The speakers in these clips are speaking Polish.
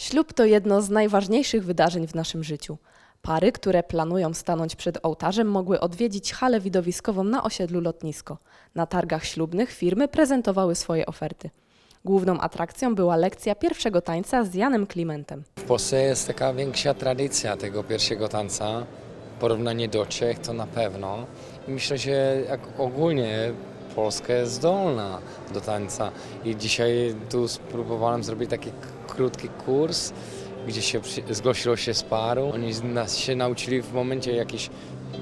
Ślub to jedno z najważniejszych wydarzeń w naszym życiu. Pary, które planują stanąć przed ołtarzem, mogły odwiedzić halę widowiskową na osiedlu Lotnisko. Na targach ślubnych firmy prezentowały swoje oferty. Główną atrakcją była lekcja pierwszego tańca z Janem Klimentem. W Polsce jest taka większa tradycja tego pierwszego tanca. Porównanie do Czech to na pewno. Myślę, że jak ogólnie Polska jest zdolna do tańca. I dzisiaj tu spróbowałem zrobić taki krótki kurs, gdzie się zgłosiło się z paru. Oni nas się nauczyli w momencie jakieś,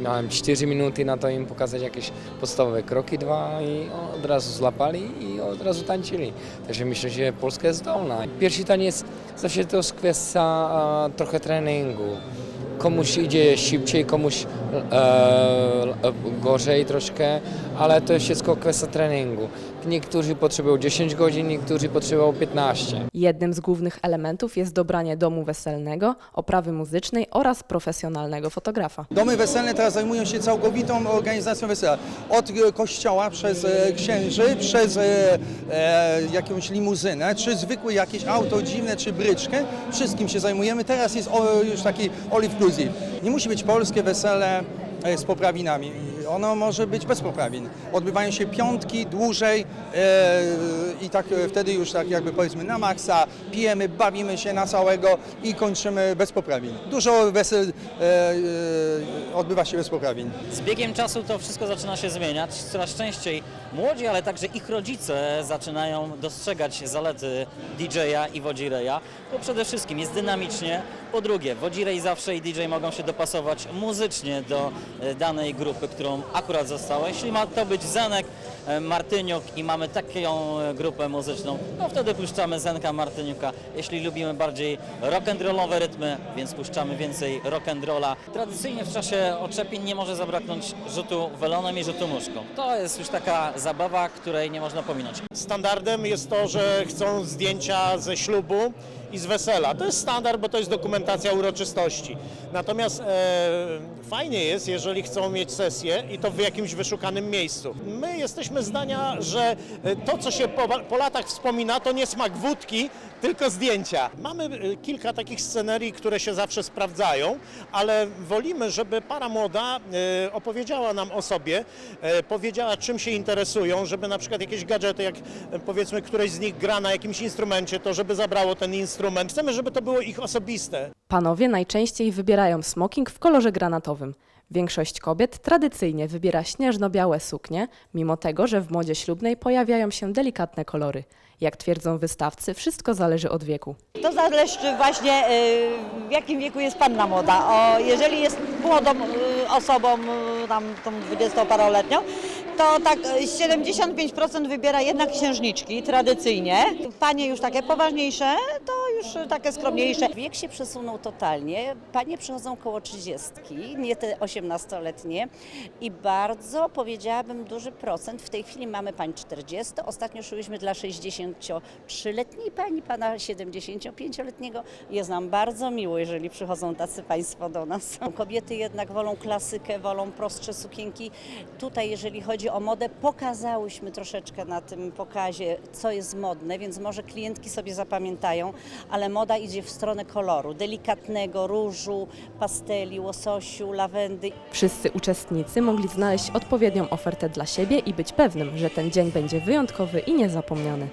miałem 4 minuty na to im pokazać jakieś podstawowe kroki, dwa i od razu złapali i od razu tańczyli. Także myślę, że Polska jest zdolna. Pierwszy taniec zawsze to jest kwestia trochę treningu. Komuś idzie szybciej, komuś e, e, gorzej troszkę, ale to jest wszystko kwestia treningu. Niektórzy potrzebują 10 godzin, niektórzy potrzebują 15. Jednym z głównych elementów jest dobranie domu weselnego, oprawy muzycznej oraz profesjonalnego fotografa. Domy weselne teraz zajmują się całkowitą organizacją wesela. Od e, kościoła, przez e, księży, przez e, jakąś limuzynę, czy zwykłe jakieś auto dziwne, czy bryczkę. Wszystkim się zajmujemy. Teraz jest o, już taki all inclusive. Nie musi być polskie wesele z poprawinami. Ono może być bez poprawin. Odbywają się piątki dłużej e, i tak e, wtedy już tak jakby powiedzmy na maksa, pijemy, bawimy się na całego i kończymy bez poprawin. Dużo wesel e, e, odbywa się bez poprawin. Z biegiem czasu to wszystko zaczyna się zmieniać. Coraz częściej młodzi, ale także ich rodzice zaczynają dostrzegać zalety DJ-a i wodzireja. Bo przede wszystkim jest dynamicznie. Po drugie, wodzirej zawsze i DJ mogą się dopasować muzycznie do e, danej grupy, którą akurat została. Jeśli ma to być Zenek, e, Martyniuk i mamy taką e, grupę muzyczną, no wtedy puszczamy Zenka Martyniuka. Jeśli lubimy bardziej rock'n'rollowe rytmy, więc puszczamy więcej rock'n'rolla. Tradycyjnie w czasie oczepień nie może zabraknąć rzutu welonem i rzutu muszką. To jest już taka zabawa, której nie można pominąć. Standardem jest to, że chcą zdjęcia ze ślubu i z wesela. To jest standard, bo to jest dokumentacja uroczystości. Natomiast e, fajnie jest, jeżeli chcą mieć sesję i to w jakimś wyszukanym miejscu. My jesteśmy zdania, że e, to, co się po, po latach wspomina, to nie smak wódki, tylko zdjęcia. Mamy e, kilka takich scenerii, które się zawsze sprawdzają, ale wolimy, żeby para młoda e, opowiedziała nam o sobie, powiedziała czym się interesują, żeby na przykład jakieś gadżety, jak powiedzmy któreś z nich gra na jakimś instrumencie, to żeby zabrało ten instrument. Chcemy, żeby to było ich osobiste. Panowie najczęściej wybierają smoking w kolorze granatowym. Większość kobiet tradycyjnie wybiera śnieżno-białe suknie, mimo tego, że w modzie ślubnej pojawiają się delikatne kolory. Jak twierdzą wystawcy, wszystko zależy od wieku. To zależy właśnie y, w jakim wieku jest panna młoda. O, jeżeli jest młodą y, osobą, y, tam tą 20-paroletnią, to tak y, 75% wybiera jednak księżniczki tradycyjnie. Panie już takie poważniejsze, to już takie skromniejsze. Wiek się przesunął totalnie. Panie przychodzą koło 30, nie te 18-letnie i bardzo powiedziałabym duży procent. W tej chwili mamy pań 40. Ostatnio szyłyśmy dla 63-letniej pani, pana 75-letniego. Jest nam bardzo miło, jeżeli przychodzą tacy państwo do nas. Kobiety jednak wolą klasykę, wolą prostsze sukienki. Tutaj, jeżeli chodzi o modę, pokazałyśmy troszeczkę na tym pokazie, co jest modne, więc może klientki sobie zapamiętają, ale moda idzie w stronę koloru, delikatnego różu, pasteli, łososiu, lawendy. Wszyscy uczestnicy mogli znaleźć odpowiednią ofertę dla siebie i być pewnym, że ten dzień będzie wyjątkowy i niezapomniany.